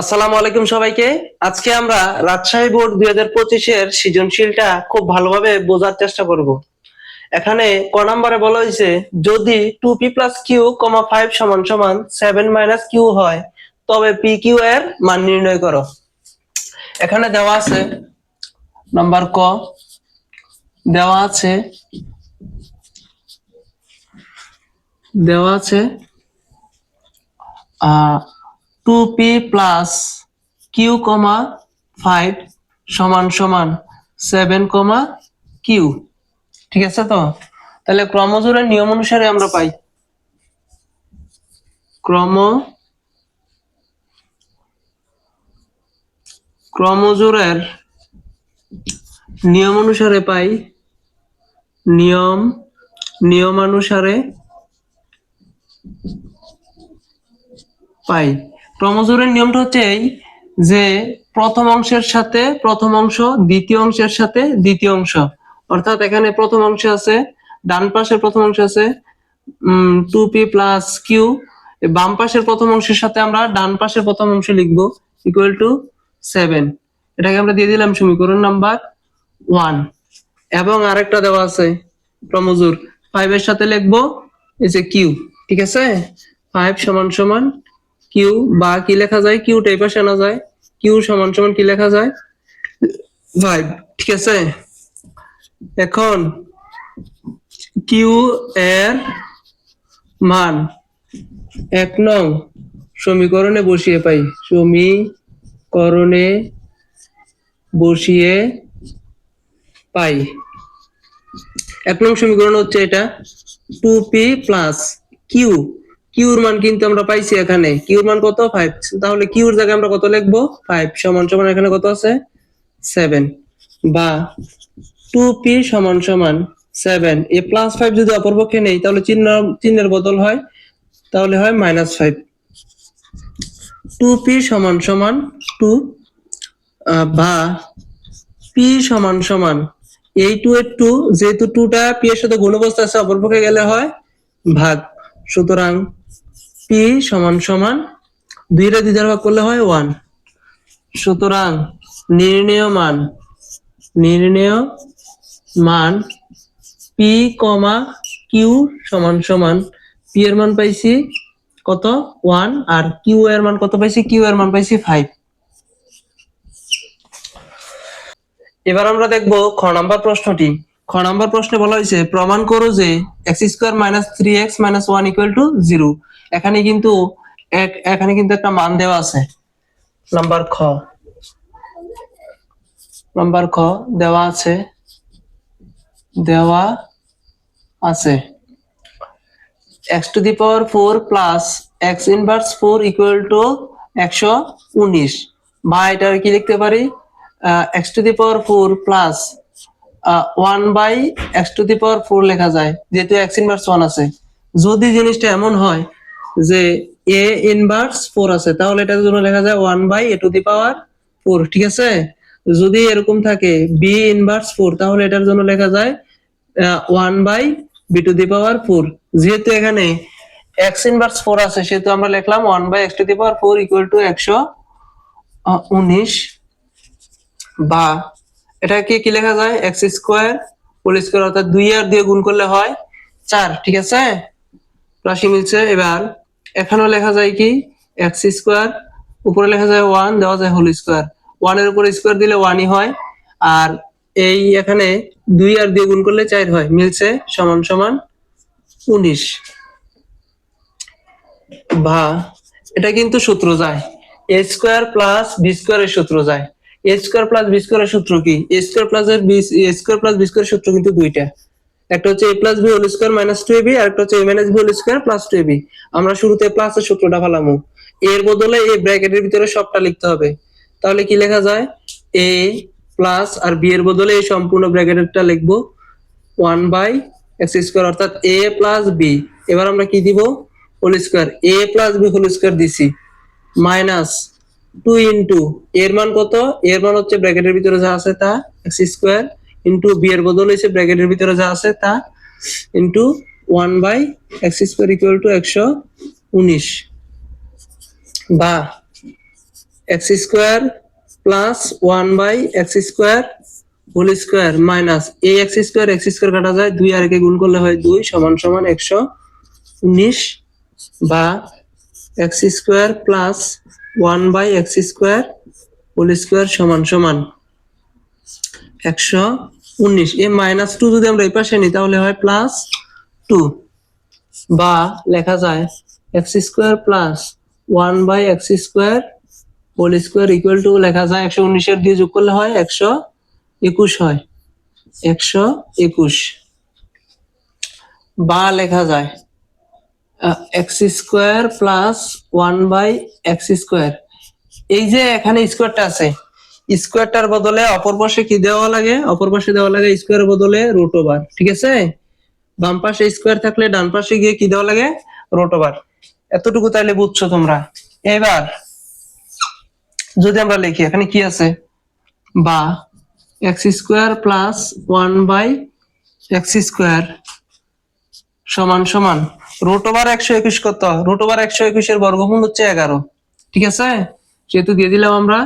আসসালামু আলাইকুম সবাইকে। আজকে আমরা রাজশাহী বোর্ড দুই হাজার পঁচিশের সৃজনশীলটা খুব ভালোভাবে বোঝার চেষ্টা করব। এখানে ক নম্বরে বলা হয়েছে, যদি two P plus Q comma five সমান সমান সেভেন মাইনাস কিউ হয়, তবে পি কিউ এর মান নির্ণয় করো। এখানে দেওয়া আছে নাম্বার ক। দেওয়া আছে দেওয়া আছে two P plus Q comma five সমান সমান সেভেন কমা কিউ ঠিক আছে তো? তাহলে ক্রমজোরের নিয়ম অনুসারে আমরা পাই। ক্রম ক্রমজোরের নিয়ম অনুসারে পাই। নিয়ম, নিয়মানুসারে পাই। ক্রমজোরের নিয়মটা হচ্ছে এই যে প্রথম অংশের সাথে প্রথম অংশ, দ্বিতীয় অংশের সাথে দ্বিতীয় অংশ। অর্থাৎ এখানে প্রথম অংশ আছে, ডান পাশের প্রথম অংশ আছে টু পি প্লাস কিউ বাম পাশের প্রথম অংশের সাথে আমরা ডান পাশের প্রথম অংশ লিখব ইকুয়াল টু সেভেন এটাকে আমরা দিয়ে দিলাম সমীকরণ নাম্বার ওয়ান এবং আরেকটা দেওয়া আছে ক্রমজোর। ফাইভ এর সাথে লিখব এই যে কিউ ঠিক আছে? ফাইভ সমান সমান কিউ বা কি লেখা যায়? কিউ এই পাশে আনা যায়। কিউ সমান সমান কি লেখা যায়? ফাইভ ঠিক আছে? এখন কিউ এর মান এক নং সমীকরণে বসিয়ে পাই। সমীকরণে বসিয়ে পাই। এক নং সমীকরণ হচ্ছে এটা। টু পি প্লাস কিউ কিউর মান কিন্তু আমরা পাইছি এখানে। কিউর মান কত? ফাইভ তাহলে কিউর জায়গায় আমরা কত লিখব? ফাইভ সমান সমান এখানে কত আছে? সেভেন বা টু পি সমান সমান সেভেন এ প্লাস ফাইভ যদি অপরপক্ষে নেই, তাহলে চিহ্ন, চিহ্নের বদল হয়, তাহলে হয় মাইনাস ফাইভ টু পি সমান সমান টু বা পি সমান সমান এই টু এর টু যেহেতু টুটা পি এর সাথে গুণ অবস্থা আছে অপরপক্ষে গেলে হয় ভাগ। সুতরাং পি সমান সমান দুইটা দুই দ্বারা ভাগ করলে হয় ওয়ান সুতরাং নির্ণেয় মান নির্ণেয় মান পি কমা কিউ সমান সমান পি এর মান পাইছি কত? ওয়ান আর কিউ এর মান কত পাইছি? কিউ এর মান পাইছি ফাইভ এবার আমরা দেখব খ নাম্বার প্রশ্নটি। খ নাম্বার প্রশ্নে বলা হয়েছে, প্রমাণ করো যে X square minus three X minus one equal to zero এখানে কিন্তু এখানে কিন্তু একটা মান দেওয়া আছে। নাম্বার খ। নাম্বার খ দেওয়া আছে। দেওয়া আছে। X to the power four plus X inverse four equal to একশো উনিশ। বা এটা কি লিখতে পারি? X to the power four plus one by X to the power four লেখা যায়, যেহেতু এক্স ইনভার্স ওয়ান আছে। যদি জিনিসটা এমন হয় যে এ ইনভার্স ফোর আছে, তাহলে এটার জন্য লেখা যায় one by A to the power four ঠিক আছে? যদি এরকম থাকে বি ইনভার্স ফোর তাহলে এটার জন্য লেখা যায় one by B to the power four যেহেতু এখানে এক্স ইনভার্স ফোর আছে, সেহেতু আমরা লিখলাম one by X to the power four equal to একশো উনিশ বা এটাকে কি লেখা যায়? এক্স স্কোয়ার হোল স্কোয়ার অর্থাৎ দুই আর দিয়ে গুণ করলে হয় চার, ঠিক আছে? রাশি মিলছে। এবার এখানেও লেখা যায় কি? এক্স স্কোয়ার উপরে লেখা যায় ওয়ান দেওয়া যায় হোল স্কোয়ার ওয়ানের উপরে স্কোয়ার দিলে ওয়ানই হয়। আর এই এখানে দুই আর দিয়ে গুণ করলে চার হয়। মিলছে সমান সমান উনিশ। বা, এটা কিন্তু সূত্র যায়। এ স্কোয়ার প্লাস বি স্কোয়ারের সূত্র যায়। এ স্কোয়ার প্লাস বি স্কোয়ারের সূত্র কি? A square plus A square plus B স্কোয়ারের সূত্র কিন্তু দুইটা। একটা হচ্ছে A plus B whole square minus two AB আর একটা হচ্ছে A minus B whole square plus two AB আমরা শুরুতে প্লাসের সূত্রটা ফালামু এর বদলে এই ব্র্যাকেটের ভিতরে সবটা লিখতে হবে। তাহলে কি লেখা যায়? এ প্লাস আর বি এর বদলে এই সম্পূর্ণ ব্র্যাকেটেরটা লিখব। ওয়ান বাই এক্স স্কোয়ার অর্থাৎ এ প্লাস বি এবার আমরা কি দিব? Whole square A plus B whole square দিছি। মাইনাস টু ইন্টু, এর মান কত? এর মান হচ্ছে ব্র্যাকেটের ভিতরে যা আছে তা, এক্স স্কোয়ার ইন্টু বি এর বদল হয়েছে ব্র্যাকেটের ভিতরে যা আছে তা, into one by X square equal to একশো উনিশ। বা, X square plus one by X square whole square minus এই এক্স স্কোয়ার এক্স স্কোয়ার কাটা যায় দুই আর একে গুণ করলে হয় দুই সমান সমান একশো উনিশ। বা, X square plus one by X square whole square সমান সমান একশো উনিশ। এ মাইনাস টু যদি আমরা এই পাশে নিই, তাহলে হয় প্লাস টু বা লেখা যায় X square plus one by X square whole square equal to লেখা যায় একশো উনিশের দিয়ে যোগ করলে হয় একশো একুশ হয়। একশো একুশ। বা লেখা যায় X square plus one by X square এই যে এখানে স্কোয়ারটা আছে স্কোয়ারটার বদলে অপর পাশে কি দেওয়া লাগে? অপর পাশে দেওয়া লাগে স্কোয়ারের বদলে রুট ওভার ঠিক আছে? বাম পাশে স্কোয়ার থাকলে ডান পাশে গিয়ে কি দেওয়া লাগে? রুট ওভার এতটুকু তাইলে বুঝছ তোমরা। এবার, যদি আমরা লিখি, এখানে কি আছে? বা X square plus one by X square সমান সমান। রুট ওভার একশো একুশ কত? রুট ওভার একশো একুশের বর্গমূল হচ্ছে এগারো। ঠিক আছে? সেহেতু দিয়ে দিলাম আমরা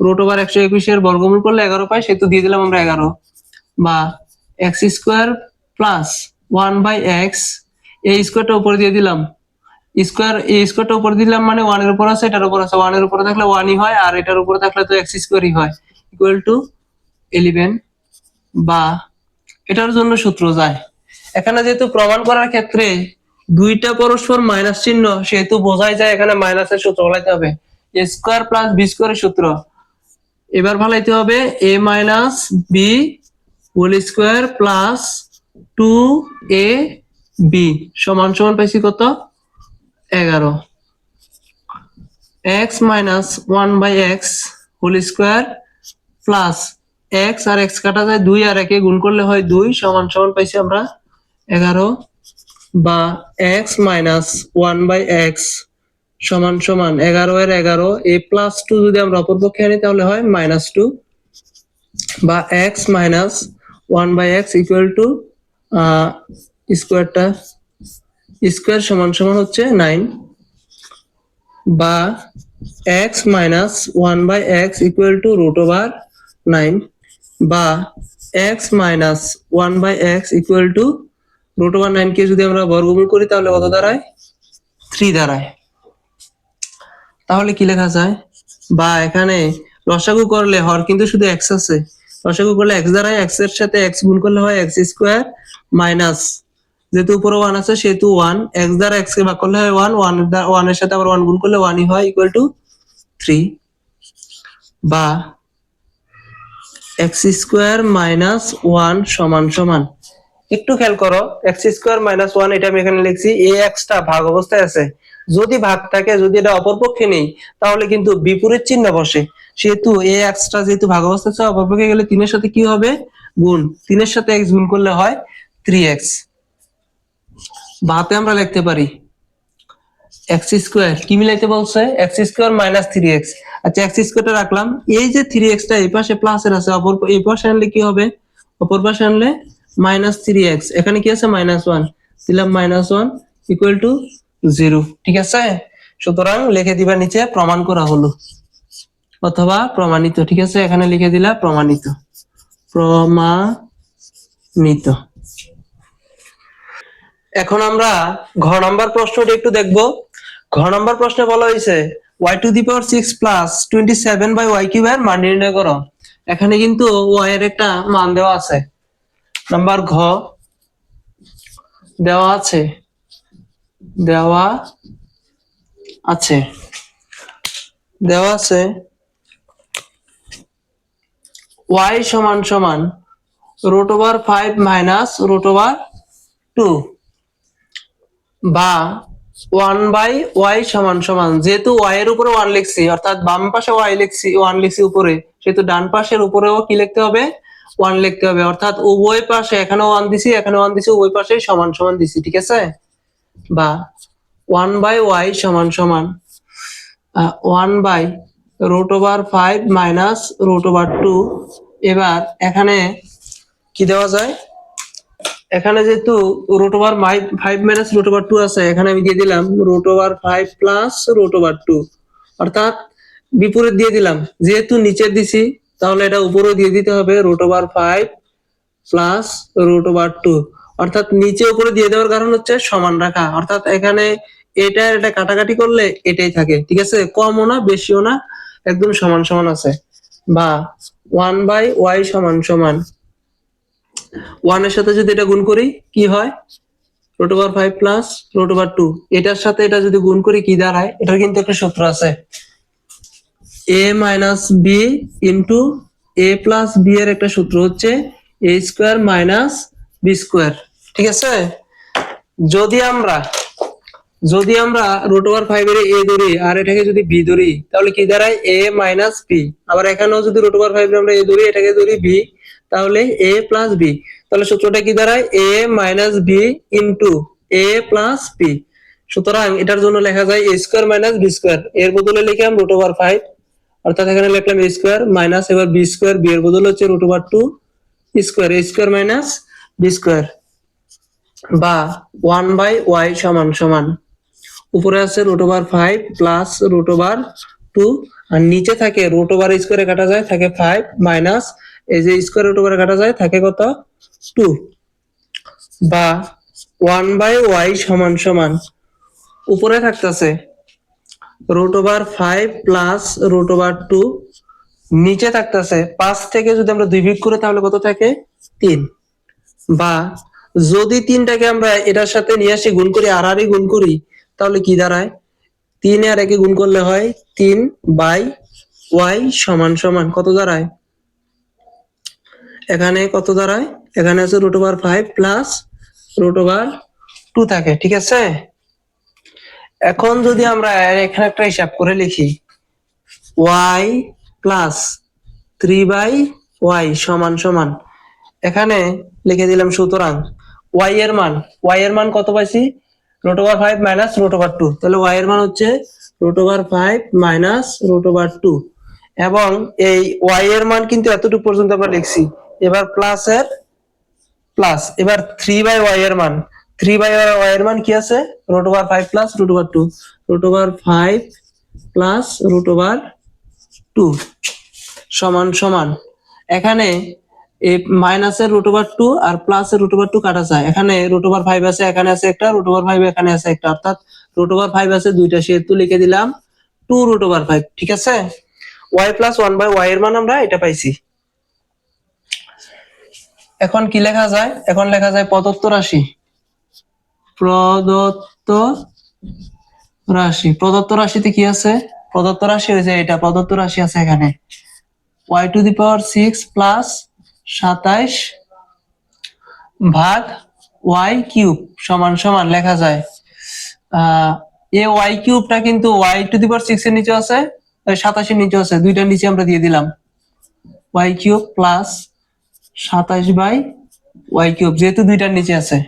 রুট ওভার একশো একুশের বর্গমূল করলে এগারো পাই, সেহেতু দিয়ে দিলাম আমরা এগারো। বা X square plus one by X এই স্কোয়ারটা উপরে দিয়ে দিলাম। স্কোয়ার এই স্কোয়ারটা উপরে দিলাম মানে ওয়ানের উপর আছে, এটার উপর আছে। ওয়ানের উপরে থাকলে ওয়ানই হয়, আর এটার উপরে থাকলে তো এক্স স্কোয়ারই হয়। ইকুয়াল টু ইলেভেন বা এটার জন্য সূত্র যায়। এখানে যেহেতু প্রমাণ করার ক্ষেত্রে দুইটা পরস্পর মাইনাস চিহ্ন, সেহেতু বোঝাই যায় এখানে মাইনাসের সূত্র বলাইতে হবে। এ স্কোয়ার প্লাস বি স্কোয়ারের সূত্র। এবার ভালাইতে হবে A minus B whole square plus two A B সমান সমান পাইছি কত? এগারো। X minus one by X whole square plus X R x কাটা যায় দুই আর একে গুণ করলে হয় দুই, সমান সমান পাইছি আমরা এগারো। বা X minus one by X সমান সমান এগারো এর এগারো, এ প্লাস টু যদি আমরা অপরপক্ষে আনি তাহলে হয় মাইনাস টু বা X minus one by X equal to স্কোয়ারটা স্কোয়ার সমান সমান হচ্ছে নাইন বা X minus one by X equal to root over nine বা X minus one by X equal to root over nine কে যদি আমরা বর্গমূল করি, তাহলে কত দাঁড়ায়? থ্রি দাঁড়ায়। তাহলে কি লেখা যায়? বা এখানে লসাগু করলে হর কিন্তু শুধু এক্স আছে। লসাগু করলে এক্স দাঁড়ায় এক্সের সাথে এক্স গুণ করলে হয় এক্স স্কোয়ার মাইনাস যেহেতু উপরে ওয়ান আছে, সেহেতু ওয়ান এক্স দ্বারা এক্স কে ভাগ করলে হয় ওয়ান ওয়ান ওয়ানের সাথে আবার ওয়ান গুণ করলে ওয়ানই হয় ইকুয়াল টু থ্রি বা এক্স স্কোয়ার মাইনাস ওয়ান সমান সমান। একটু খেয়াল করো এক্স স্কোয়ার মাইনাস ওয়ান এটা আমি এখানে লিখছি এই এক্সটা ভাগ অবস্থায় আছে। যদি ভাগ থাকে, যদি এটা অপরপক্ষে নেই, তাহলে কিন্তু বিপরীত চিহ্ন বসে। সেহেতু এই এক্সটা যেহেতু ভাগ অবস্থায় আছে অপরপক্ষে গেলে তিনের সাথে কি হবে? গুণ। তিনের সাথে এক্স গুণ করলে হয় থ্রি এক্স বাতে আমরা লিখতে পারি এক্স স্কোয়ার কি মিলাইতে বলছে? X square minus three X আচ্ছা এক্স স্কোয়ারটা রাখলাম। এই যে থ্রি এক্সটা এই পাশে প্লাসের আছে, অপর এই পাশে আনলে কি হবে? অপর পাশে আনলে মাইনাস থ্রি এক্স এখানে কি আছে? মাইনাস ওয়ান দিলাম minus one equal to zero ঠিক আছে? সুতরাং লিখে দিবা নিচে প্রমাণ করা হলো। অথবা প্রমাণিত। ঠিক আছে? এখানে লিখে দিলা প্রমাণিত। প্রমাণিত। এখন আমরা ঘ নাম্বার প্রশ্নটি একটু দেখব। ঘ নাম্বার প্রশ্নে বলা হয়েছে Y to the power six plus twenty seven by Y কিউবের মান নির্ণয় করো। এখানে কিন্তু ওয়াই এর একটা মান দেওয়া আছে। নাম্বার ঘ। দেওয়া আছে। দেওয়া আছে। দেওয়া আছে। ওয়াই সমান সমান root over five minus root over two বা ওয়ান বাই ওয়াই সমান সমান, যেহেতু ওয়াই এর উপরে ওয়ান লিখছি, অর্থাৎ বাম পাশে ওয়াই লিখছি ওয়ান লিখছি উপরে, সেহেতু ডান পাশের উপরেও কি লিখতে হবে? ওয়ান লিখতে হবে। অর্থাৎ উভয় পাশে এখানে ওয়ান দিছি এখানে ওয়ান দিছি, উভয় পাশে সমান সমান দিছি, ঠিক আছে? বা ওয়ান বাই ওয়াই সমান সমান one by root over five minus root over two এবার এখানে কি দেওয়া যায়? এখানে যেহেতু root over five minus root over two আছে, এখানে আমি দিয়ে দিলাম root over five plus root over two অর্থাৎ বিপরীত দিয়ে দিলাম। যেহেতু নিচে দিছি তাহলে এটা উপরেও দিয়ে দিতে হবে root over five plus root over two অর্থাৎ নিচে উপরে দিয়ে দেওয়ার কারণ হচ্ছে সমান রাখা। অর্থাৎ এখানে এটা এটা কাটাকাটি করলে এটাই থাকে, ঠিক আছে? কমও না, বেশিও না, একদম সমান সমান আছে। বা ওয়ান বাই ওয়াই সমান সমান। ওয়ানের সাথে যদি এটা গুণ করি, কি হয়? Root over five plus root over two এটার সাথে এটা যদি গুণ করি, কি দাঁড়ায়? এটার কিন্তু একটা সূত্র আছে। A minus B into A plus B এর একটা সূত্র হচ্ছে A square minus B square ঠিক আছে? যদি আমরা যদি আমরা রুট ওভার ফাইভ এর এ ধরি আর এটাকে যদি বি ধরি, তাহলে কি দাঁড়ায়? এ মাইনাস বি আবার এখানেও যদি রুট ওভার ফাইভ আমরা এ ধরি, এটাকে ধরি বি তাহলে এ প্লাস বি তাহলে সূত্রটা কি দাঁড়ায়? A minus B into A plus B সুতরাং এটার জন্য লেখা যায় A square minus B square এর বদলে লিখলাম রুট ওভার ফাইভ অর্থাৎ এখানে লিখলাম এ স্কোয়ার মাইনাস এবার বি স্কোয়ার বি এর বদলে হচ্ছে root over two square A square minus B square বা ওয়ান বাই ওয়াই সমান সমান। উপরে আছে root over five plus root over two আর নিচে থাকে রুট ওভার স্কোয়ারে কাটা যায়, থাকে ফাইভ মাইনাস এই যে স্কোয়ার রুট ওভারে কাটা যায়, থাকে কত? টু বা ওয়ান বাই ওয়াই সমান সমান। উপরে থাকতেছে root over five plus root over two নিচে থাকতেছে। পাঁচ থেকে যদি আমরা দুই বিগ করে, তাহলে কত থাকে? তিন। বা যদি তিনটাকে আমরা এটার সাথে নিয়ে আসি, গুণ করি, আর আরই গুণ করি, তাহলে কি দাঁড়ায়? তিন আর একে গুণ করলে হয় তিন বাই ওয়াই সমান সমান। কত দাঁড়ায়? এখানে কত দাঁড়ায়? এখানে আছে root over five plus root over two থাকে, ঠিক আছে? এখন যদি আমরা এখানে একটা হিসাব করে লিখি Y plus three by Y সমান সমান, এখানে লিখে দিলাম সুতরাং ওয়াই এর মান ওয়াই এর মান কত পাইছি? Root over five minus root over two তাহলে ওয়াই এর মান হচ্ছে root over five minus root over two এবং এই ওয়াই এর মান কিন্তু এতটুকু পর্যন্ত আমরা লিখছি। এবার প্লাস এর প্লাস এবার থ্রি বাই ওয়াই এর মান। থ্রি বাই এর মান কি আছে root over five plus root over two root over five plus root over two সমান সমান এখানে এই মাইনাসের রুট ওভার টু আর প্লাসের রুট ওভার টু কাটা যায় এখানে রুট ওভার ফাইভ আছে এখানে আছে একটা রুট ওভার ফাইভ এখানে আছে একটা অর্থাৎ রুট ওভার ফাইভ আছে দুইটা সেহেতু লিখে দিলাম টু রুট ওভার ফাইভ ঠিক আছে Y plus one by Y এর মান আমরা এটা পাইছি এখন কি লেখা যায় এখন লেখা যায় প্রদত্ত রাশি প্রদত্ত রাশি। প্রদত্ত রাশিতে কি আছে? প্রদত্ত রাশি হয়েছে এটা। প্রদত্ত রাশি আছে এখানে। Y to the power six plus সাতাইশ ভাগ ওয়াই কিউব সমান সমান লেখা যায়। এ ওয়াই কিউবটা কিন্তু Y to the power six এর নিচে আছে সাতাশের নিচে আছে। দুইটার নিচে আমরা দিয়ে দিলাম। ওয়াই কিউব প্লাস সাতাশ বাই ওয়াই কিউব যেহেতু দুইটার নিচে আছে।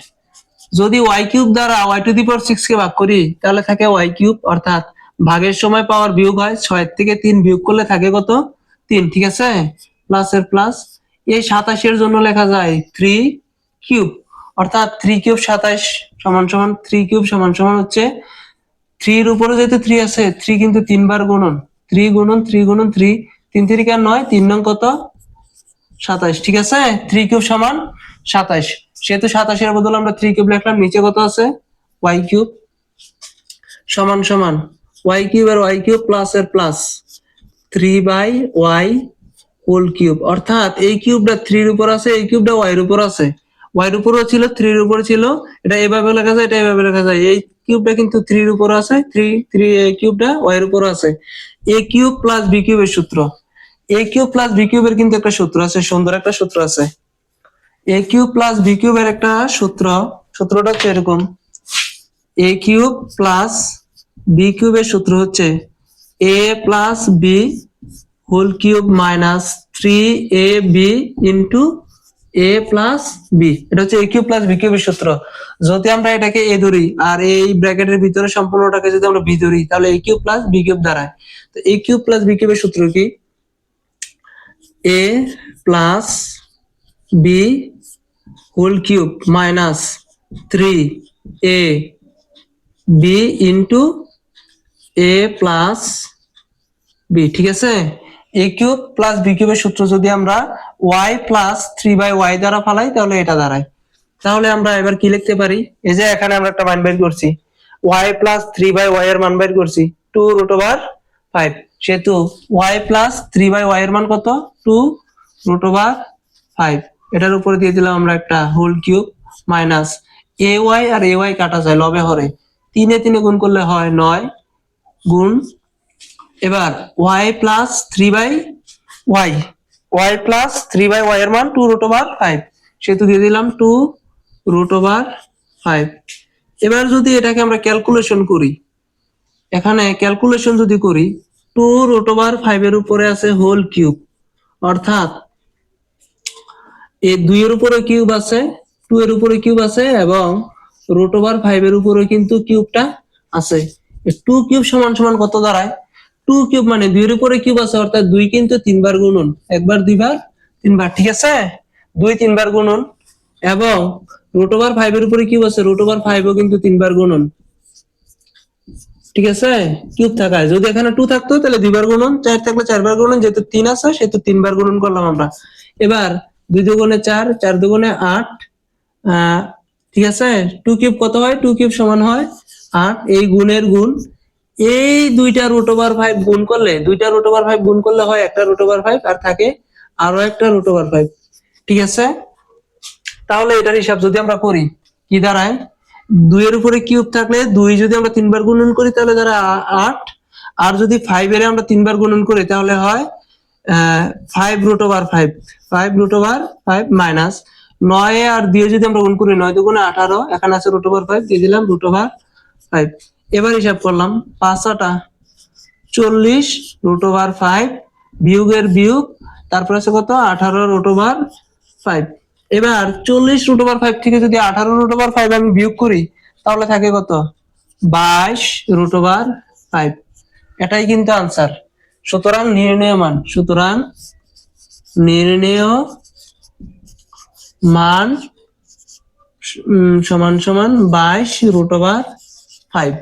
যদি ওয়াই কিউব দ্বারা Y to the power six কে ভাগ করি, তাহলে থাকে ওয়াই কিউব অর্থাৎ ভাগের সময় পাওয়ার বিয়োগ হয় ছয় থেকে তিন বিয়োগ করলে থাকে কত? তিন, ঠিক আছে? প্লাস এর প্লাস এই সাতাশের জন্য লেখা যায় থ্রি কিউব অর্থাৎ থ্রি কিউব সাতাশ সমান সমান থ্রি কিউব সমান সমান হচ্ছে থ্রির উপরে যেহেতু থ্রি আছে থ্রি কিন্তু তিনবার গুণন। থ্রি গুণন থ্রি গুণন থ্রি তিন তিরিকা নয়, তিন নং কত? সাতাশ, ঠিক আছে? থ্রি কিউব সমান সাতাশ। সেহেতু সাতাশের বদলে আমরা থ্রি কিউব লিখলাম, নিচে কত আছে? ওয়াই কিউব সমান সমান। ওয়াই কিউব আর ওয়াই কিউব প্লাস এর plus three by Y whole cube অর্থাৎ এই কিউবটা থ্রির উপর আছে, এই কিউবটা ওয়াইয়ের উপর আছে। ওয়াইয়ের উপরও ছিল থ্রির উপর ছিল। এটা এভাবে লেখা যায়, এটা এভাবে লেখা যায়। এই কিউবটা কিন্তু থ্রির উপর আছে থ্রি থ্রি এই কিউবটা ওয়াইয়ের উপর আছে। এ কিউব প্লাস বি কিউবের সূত্র। এ কিউব প্লাস বি কিউবের কিন্তু একটা সূত্র আছে, সুন্দর একটা সূত্র আছে। এ কিউব প্লাস বি কিউবের একটা সূত্র, সূত্রটা হচ্ছে এরকম। এ কিউব প্লাস বি কিউবের সূত্র হচ্ছে A plus B whole cube minus three A B into A plus B এটা হচ্ছে এ কিউব প্লাস বি কিউবের সূত্র। যদি আমরা এটাকে এ ধরি, আর এই ব্র্যাকেটের ভিতরে সম্পূর্ণটাকে যদি আমরা বি ধরি, তাহলে A cube plus B cube দাঁড়ায়। তো এ কিউব প্লাস বি কিউবের সূত্র কি? A plus B whole cube minus three A B into A plus B ঠিক আছে? এ কিউব প্লাস বি কিউবের সূত্র যদি আমরা Y plus three by Y দ্বারা ফালাই, তাহলে এটা দাঁড়ায়। তাহলে আমরা এবার কি লিখতে পারি? এই যে এখানে আমরা একটা মান বের করছি। Y plus three by Y এর মান বের করছি। টু রুট ওভার ফাইভ সেহেতু Y plus three by Y এর মান কত? টু রুট ওভার ফাইভ এটার উপরে দিয়ে দিলাম আমরা একটা হোল কিউব মাইনাস এ ওয়াই আর এ ওয়াই কাটা যায় লবে হরে। তিনে তিনে গুণ করলে হয় নয় গুণ। এবার Y plus three by Y Y plus three by Y এর মান টু রুট ওভার ফাইভ সেহেতু দিয়ে দিলাম টু রুট ওভার ফাইভ এবার যদি এটাকে আমরা ক্যালকুলেশন করি, এখানে ক্যালকুলেশন যদি করি টু রুট ওভার ফাইভ এর উপরে আছে হোল কিউব অর্থাৎ এই দুইয়ের উপরে কিউব আছে, টু এর উপরে কিউব আছে এবং রুট ওভার ফাইভ এর উপরে কিন্তু কিউবটা আছে। টু কিউব সমান সমান কত দাঁড়ায়? টু কিউব মানে দুইয়ের উপরে কিউব আছে, অর্থাৎ দুই কিন্তু তিনবার গুণন। একবার দুইবার, তিনবার, ঠিক আছে? দুই, তিনবার গুণন। এবং রুট ওভার ফাইভ এর উপরে কিউব আছে, রুট ওভার ফাইভও কিন্তু তিনবার গুণন। ঠিক আছে? কিউব থাকায়। যদি এখানে টু থাকতো, তাহলে দুইবার গুণন, চার থাকলে চারবার গুণন, যেহেতু তিন আছে, সেহেতু তিনবার গুণন করলাম আমরা। এবার দুই দুগুণে চার চার দুগুণে আট ঠিক আছে? টু কিউব কত হয়? টু কিউব সমান হয় আট, এই গুণের গুণ। এই দুইটা রুট ওভার ফাইভ গুণ করলে, দুইটা রুট ওভার ফাইভ গুণ করলে হয় একটা রুট ওভার ফাইভ আর থাকে আরও একটা রুট ওভার ফাইভ ঠিক আছে? তাহলে এটার হিসাব যদি আমরা করি, কি দাঁড়ায়? দুইয়ের উপরে কিউব থাকলে দুই যদি আমরা তিনবার গুণন করি, তাহলে দাঁড়ায় আট। আর যদি ফাইভ এর আমরা তিনবার গুণন করি, তাহলে হয় five root over five five root over five minus নয় আর দিয়ে যদি আমরা গুণ করি নয় দুগুণে আঠারো, এখানে আছে রুট ওভার ফাইভ দিয়ে দিলাম রুট ওভার ফাইভ এবার হিসাব করলাম, পাঁচ আটা চল্লিশ রুট ওভার ফাইভ বিয়োগের বিয়োগ, তারপর আছে কত? আঠারো রুট ওভার ফাইভ এবার চল্লিশ রুট ওভার ফাইভ থেকে যদি আঠারো রুট ওভার ফাইভ আমি বিয়োগ করি, তাহলে থাকে কত? বাইশ রুট ওভার ফাইভ এটাই কিন্তু আনসার সুতরাং নির্ণয় মান সুতরাং নির্ণয় মান সমান সমান বাইশ রুট ওভার ফাইভ